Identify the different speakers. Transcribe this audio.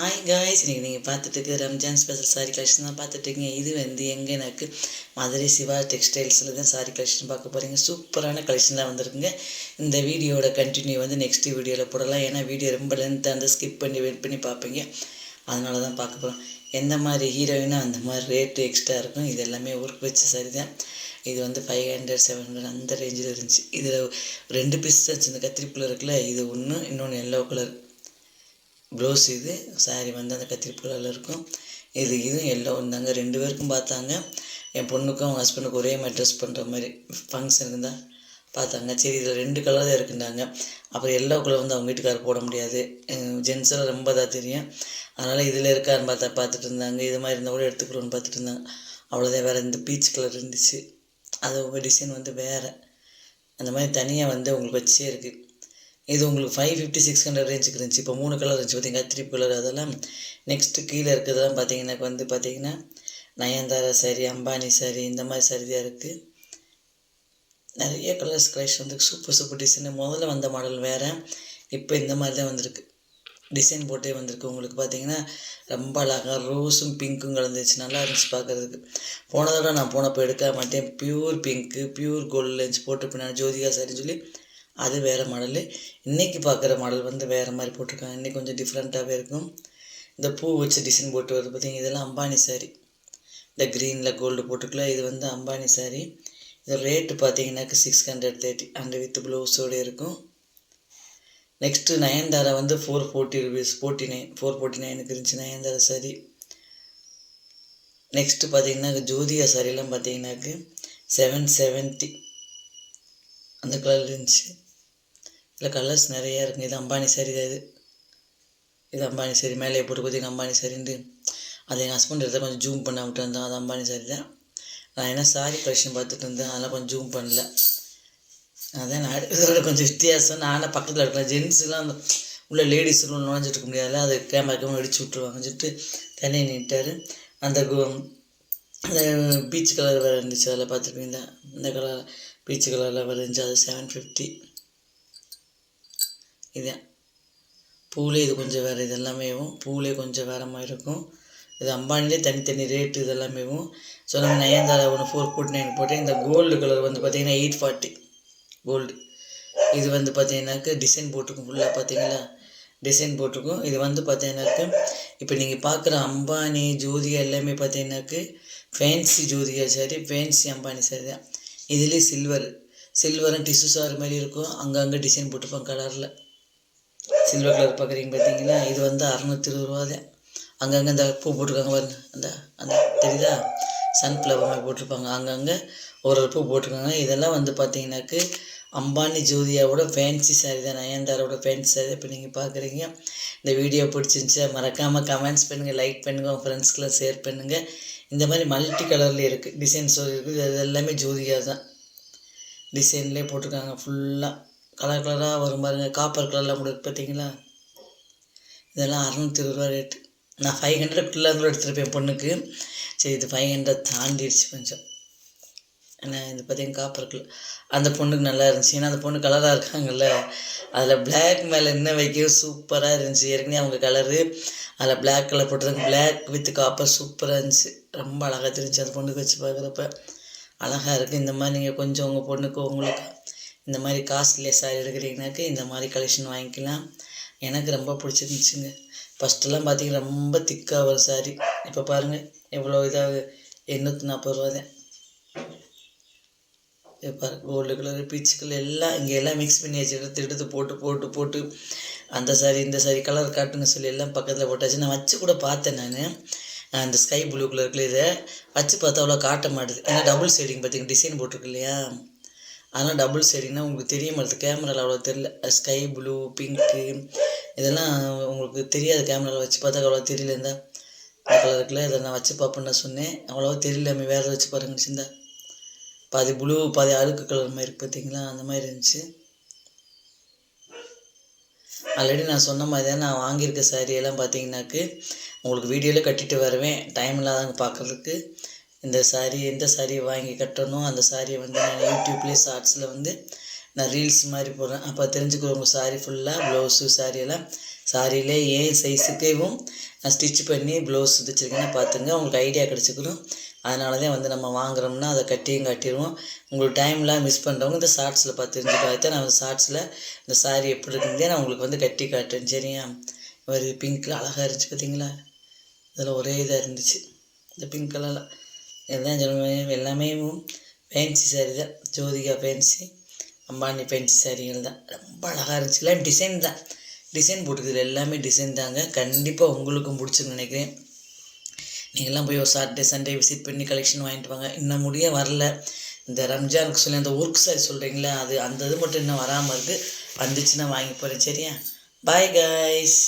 Speaker 1: Hi guys இன்றைக்கி நீங்கள் பார்த்துட்டு ரம்ஜான் ஸ்பெஷல் சாரி கலெக்ஷன் தான் பார்த்துட்ருக்கீங்க இது வந்து எங்கே எனக்கு மதுரை சிவா டெக்ஸ்டைல்ஸில் தான் சாரி கலெக்ஷன் பார்க்க போகிறீங்க சூப்பரான கலெக்ஷன்லாம் வந்திருக்குங்க. இந்த வீடியோட கண்டினியூ வந்து நெக்ஸ்ட் வீடியோவில் போடலாம். ஏன்னா வீடியோ ரொம்ப லென்த்தாக இருந்தால் ஸ்கிப் பண்ணி வெயிட் பண்ணி பார்ப்பீங்க. அதனால தான் பார்க்க போகிறோம் எந்த மாதிரி ஹீரோயினோ அந்த மாதிரி ரேட்டு எக்ஸ்ட்ரா இருக்கும். இது எல்லாமே ஒர்க் வச்ச சரி தான். இது வந்து ஃபைவ் ஹண்ட்ரட் செவன் ஹண்ட்ரட் அந்த ரேஞ்சில் இருந்துச்சு. இதில் ரெண்டு பீஸ் தான் இந்த கத்திரிக்குள்ளே இருக்குல்ல இது ஒன்று இன்னொன்று எல்லோ கலர் ப்ளவுஸ் இது சாரி வந்து அந்த கத்திரிப்பு இருக்கும். இது இதுவும் எல்லோ இருந்தாங்க ரெண்டு பேருக்கும் பார்த்தாங்க. என் பொண்ணுக்கும் அவங்க ஹஸ்பண்டுக்கும் ஒரே மாதிரி ட்ரெஸ் பண்ணுற மாதிரி ஃபங்க்ஷன் இருந்தால் பார்த்தாங்க. சரி இதில் ரெண்டு கலர் தான் இருக்குண்டாங்க அப்புறம் எல்லோ கலர் வந்து அவங்க வீட்டுக்காரர் போட முடியாது. ஜென்ஸெல்லாம் ரொம்ப தான் தெரியும். அதனால் இதில் இருக்கான்னு பார்த்தா பார்த்துட்டு இருந்தாங்க. இது மாதிரி இருந்தால் கூட எடுத்துக்கிறோன்னு பார்த்துட்டு இருந்தாங்க. அவ்வளோதான் வேறு இந்த பீச் கலர் இருந்துச்சு. அது உங்கள் டிசைன் வந்து வேறு. அந்த மாதிரி தனியாக வந்து உங்களுக்கு வச்சே இருக்குது இது உங்களுக்கு ஃபைவ் ஃபிஃப்டி சிக்ஸ் ஹண்ட்ரட் ரேஞ்சுக்கு இருந்துச்சு. இப்போ மூணு கலர் இருந்துச்சு பார்த்தீங்கன்னா த்ரீ கலர் அதெல்லாம் நெக்ஸ்ட்டு கீழே இருக்கிறதெல்லாம் பார்த்தீங்கன்னா வந்து பார்த்தீங்கன்னா நயன்தாரா சாரி அம்பானி சாரி இந்த மாதிரி சாரி தான் இருக்குது நிறைய கலர்ஸ் கலெக்ஷன் வந்து சூப்பர் சூப்பர் டிசைன் முதல்ல வந்த மாடல் வேறு இப்போ இந்த மாதிரி தான் வந்திருக்கு. டிசைன் போட்டே வந்திருக்கு. உங்களுக்கு பார்த்தீங்கன்னா ரொம்ப அழகாக ரோஸும் பிங்க்கும் கலந்துச்சு நல்லா இருந்துச்சு பார்க்குறதுக்கு போன தடவை நான் போனப்போ எடுக்க மாட்டேன். Pure pink pure gold lens போட்டு பின்னாடி ஜோதிகா சாரின்னு சொல்லி அது வேறு மாடலு இன்றைக்கி பார்க்குற மாடல் வந்து வேறு மாதிரி போட்டிருக்காங்க. இன்றைக்கி கொஞ்சம் டிஃப்ரெண்ட்டாகவே இருக்கும். இந்த பூ வச்சு டிசைன் போட்டு வருது பார்த்திங்க இதெல்லாம் அம்பானி சாரி இந்த க்ரீனில் கோல்டு போட்டுக்கல இது வந்து அம்பானி சாரி இது ரேட்டு பார்த்தீங்கன்னாக்க சிக்ஸ் ஹண்ட்ரட் தேர்ட்டி அந்த வித் ப்ளவுஸோடு இருக்கும். நெக்ஸ்ட்டு நயன்தாரா வந்து four forty rupees forty nine four forty நைனுக்கு இருந்துச்சு நயன்தாரா சாரி நெக்ஸ்ட்டு பார்த்தீங்கன்னா ஜோதியா சாரிலாம் பார்த்தீங்கன்னாக்கு செவன் செவன்ட்டி அந்த கலர் இருந்துச்சு. இதில் கலர்ஸ் நிறையா இருக்குது இது அம்பானி சரி இது. இது அம்பானி சரி மேலே போட்டு பார்த்தீங்கன்னா அம்பானி சரின்ட்டு அது எங்கள் ஹஸ்பண்ட் எடுத்தால் கொஞ்சம் ஜூம் பண்ண விட்டு வந்தோம் அது அம்பானி சரி தான். நான் என்ன சாரி கலெக்ஷன் பார்த்துட்டு இருந்தேன். அதெல்லாம் கொஞ்சம் ஜூம் பண்ணல. அதான் நான் எடுக்கிறத கொஞ்சம் வித்தியாசம். நானே பக்கத்தில் இருக்கலாம் ஜென்ஸுலாம் அந்த உள்ள லேடிஸுக்குள்ள நுழைஞ்சிட்டு இருக்க அது கேமரா கேமரா அடிச்சு விட்ருவாங்கன்னு சொல்லிட்டு தனியாக நின்ட்டார் அந்த அந்த பீச் கலர் வேறு இருந்துச்சு. அதில் பார்த்துருப்பீங்க இந்த கலர் பீச் கலரில் இருந்துச்சு அது செவன் ஃபிஃப்டி இதுதான் பூவிலே இது கொஞ்சம் வேறு இது எல்லாமேவும் பூலே கொஞ்சம் வேறு மாதிரி இருக்கும். இது அம்பானிலே தனித்தனி ரேட்டு இது எல்லாமேவும் சொன்ன நயன்தாரா ஒன்று ஃபோர் ஃபோர்ட்டி நைன் போட்டேன் இந்த கோல்டு கலர் வந்து பார்த்திங்கன்னா எயிட் ஃபார்ட்டி கோல்டு இது வந்து பார்த்தீங்கன்னாக்க டிசைன் போட்டிருக்கும் ஃபுல்லாக பார்த்தீங்களா டிசைன் போட்டிருக்கும். இது வந்து பார்த்தீங்கன்னாக்க இப்போ நீங்கள் பார்க்குற அம்பானி ஜோதிகா எல்லாமே பார்த்தீங்கன்னாக்கு ஃபேன்சி ஜோதிகா சாரி ஃபேன்சி அம்பானி சாரி தான். இதுலேயே சில்வர் சில்வரும் டிஷ்யூ சார் மாதிரி இருக்கும். அங்கங்கே டிசைன் போட்டிருப்பாங்க கலரில் சில்வர் கலர் பார்க்குறீங்க பார்த்தீங்களா இது வந்து அறநூற்றி இருபது ரூபா தான் அங்கங்கே இந்த பூ போட்டிருக்காங்க பாருங்க அந்த அந்த தெரியுதா? சன்ஃப்ளவர் மாதிரி போட்டிருப்பாங்க. அங்கங்கே ஒரு ஒரு பூ போட்டிருக்காங்க. இதெல்லாம் வந்து பார்த்தீங்கன்னாக்கு அம்பானி ஜோதியாவோட ஃபேன்சி சாரி தான். நயன்தாரோட ஃபேன்சி சாரி இப்போ நீங்கள் பார்க்குறீங்க இந்த வீடியோ பிடிச்சிருந்துச்சா மறக்காமல் கமெண்ட்ஸ் பண்ணுங்கள் லைக் பண்ணுங்கள் உங்கள் ஃப்ரெண்ட்ஸ்க்கெலாம் ஷேர் பண்ணுங்கள் இந்த மாதிரி மல்டி கலரில் இருக்குது டிசைன்ஸ் இருக்குது அது எல்லாமே ஜோதிகா தான் டிசைன்லேயே போட்டிருக்காங்க ஃபுல்லாக கலர் கலராக வரும் பாருங்க. காப்பர் கலரில் கூட பார்த்தீங்களா இதெல்லாம் அறநூற்றி இருபது ரூபா ரேட்டு நான் ஃபைவ் ஹண்ட்ரட் கூட எடுத்துருப்பேன் பொண்ணுக்கு. சரி இது ஃபைவ் ஹண்ட்ரட் தாண்டிடுச்சு கொஞ்சம். ஏன்னா இது பார்த்தீங்கன்னா காப்பர் கலர் அந்த பொண்ணுக்கு நல்லா இருந்துச்சு. ஏன்னா அந்த பொண்ணு கலராக இருக்காங்கல்ல. அதில் பிளாக் மேலே என்ன வைக்க சூப்பராக இருந்துச்சு. ஏற்கனவே அவங்க கலரு அதில் பிளாக் கலர் போட்டிருந்தாங்க பிளாக் வித் காப்பர் சூப்பராக இருந்துச்சு. ரொம்ப அழகாக தெரிஞ்சு அந்த பொண்ணுக்கு வச்சு பார்க்குறப்ப அழகாக இருக்குது இந்த மாதிரி நீங்கள் கொஞ்சம் உங்கள் பொண்ணுக்கு உங்களுக்கு இந்த மாதிரி காஸ்ட்லியாக சாரி எடுக்கிறீங்கனாக்க இந்த மாதிரி கலெக்ஷன் வாங்கிக்கலாம். எனக்கு ரொம்ப பிடிச்சிருந்துச்சுங்க. ஃபஸ்ட்டெல்லாம் பார்த்தீங்கன்னா ரொம்ப திக்காக ஒரு சாரி இப்போ பாருங்கள் எவ்வளோ இதாக எண்ணூற்றி நாற்பது ரூபா தான். இப்போ கோல்டு கலர் பீச் கலர் எல்லாம் இங்கே எல்லாம் மிக்ஸ் பண்ணி வச்சு எடுத்து எடுத்து போட்டு போட்டு போட்டு அந்த சாரி இந்த சாரி கலர் காட்டுங்க சொல்லி எல்லாம் பக்கத்தில் போட்டாச்சு. நான் வச்சு கூட பார்த்தேன் நான். அந்த ஸ்கை ப்ளூ கலர் இதை வச்சு பார்த்தா அவ்வளோ காட்ட மாட்டுது. ஏன்னா டபுள் ஷேடிங் பார்த்தீங்கன்னா டிசைன் போட்டிருக்கு இல்லையா? அதெல்லாம் டபுள் ஷேடிங்னா உங்களுக்கு தெரிய மாட்டேது கேமராவில் அவ்வளோ தெரியல. ஸ்கை ப்ளூ பிங்க்கு இதெல்லாம் உங்களுக்கு தெரியாது. கேமராவில் வச்சு பார்த்தா அவ்வளோ தெரியல இந்த. கலர் இருக்குல்ல இதை நான் வச்சு பார்ப்பேன்னு நான் சொன்னேன். அவ்வளோவா தெரியல வேறு வச்சு பாருங்க சிந்தா. பாதி ப்ளூ பாதி அழுக்கு கலர் மாதிரி பார்த்தீங்களா அந்த மாதிரி இருந்துச்சு. ஆல்ரெடி நான் சொன்ன மாதிரி தான் நான் வாங்கியிருக்க சாரியெல்லாம் பார்த்தீங்கன்னாக்கு உங்களுக்கு வீடியோவில் கட்டிட்டு வருவேன். டைம் இல்லாதவங்க பார்க்குறதுக்கு இந்த சாரீ எந்த சாரியை வாங்கி கட்டணும் அந்த சாரியை வந்து நான் யூடியூப்லேயே ஷார்ட்ஸில் வந்து நான் ரீல்ஸ் மாதிரி போடுறேன். அப்போ தெரிஞ்சுக்கிறவங்க சாரி ஃபுல்லாக ப்ளவுஸு சாரியெல்லாம் சாரியிலே ஏன் சைஸுக்கேவும் நான் ஸ்டிச் பண்ணி ப்ளவுஸ் தைச்சிருக்கேன்னா பார்த்துங்க உங்களுக்கு ஐடியா கிடச்சிக்கணும். அதனால தான் வந்து நம்ம வாங்குறோம்னா அதை கட்டியும் காட்டிடுவோம். உங்களுக்கு டைம்லாம் மிஸ் பண்ணுறவங்க இந்த ஷார்ட்ஸில் பார்த்து தெரிஞ்சுக்காத நான் ஷார்ட்ஸில் இந்த சாரி எப்படி இருக்குதே நான் உங்களுக்கு வந்து கட்டி காட்டுறேன். சரியா? ஒரு பிங்க்கில் அழகாக இருந்துச்சு பார்த்தீங்களா இதில் ஒரே இதாக இருந்துச்சு. இந்த பிங்க் கலரில். இதுதான் சொல்லுவேன் எல்லாமே ஃபேன்சி சாரி தான். ஜோதிகா ஃபேன்சி அம்பானி ஃபேன்சி சாரிகள் தான். ரொம்ப அழகாக இருந்துச்சு. எல்லாம் டிசைன் தான். டிசைன் போட்டுக்குது எல்லாமே டிசைன் தாங்க. கண்டிப்பாக உங்களுக்கும் பிடிச்சிருந்து நினைக்கிறேன். நீங்கள்லாம் போய் ஒரு சாட்டர்டே சண்டே விசிட் பண்ணி கலெக்ஷன் வாங்கிட்டு வாங்க. இன்னும் முடிய வரல. இந்த ரம்ஜானுக்கு சொல்லி அந்த ஒர்க் சாரி சொல்கிறீங்களா அது அந்த இது மட்டும் இன்னும் வராமல் இருக்குது வந்துச்சுன்னா வாங்கி போகிறேன் சரியா? Bye guys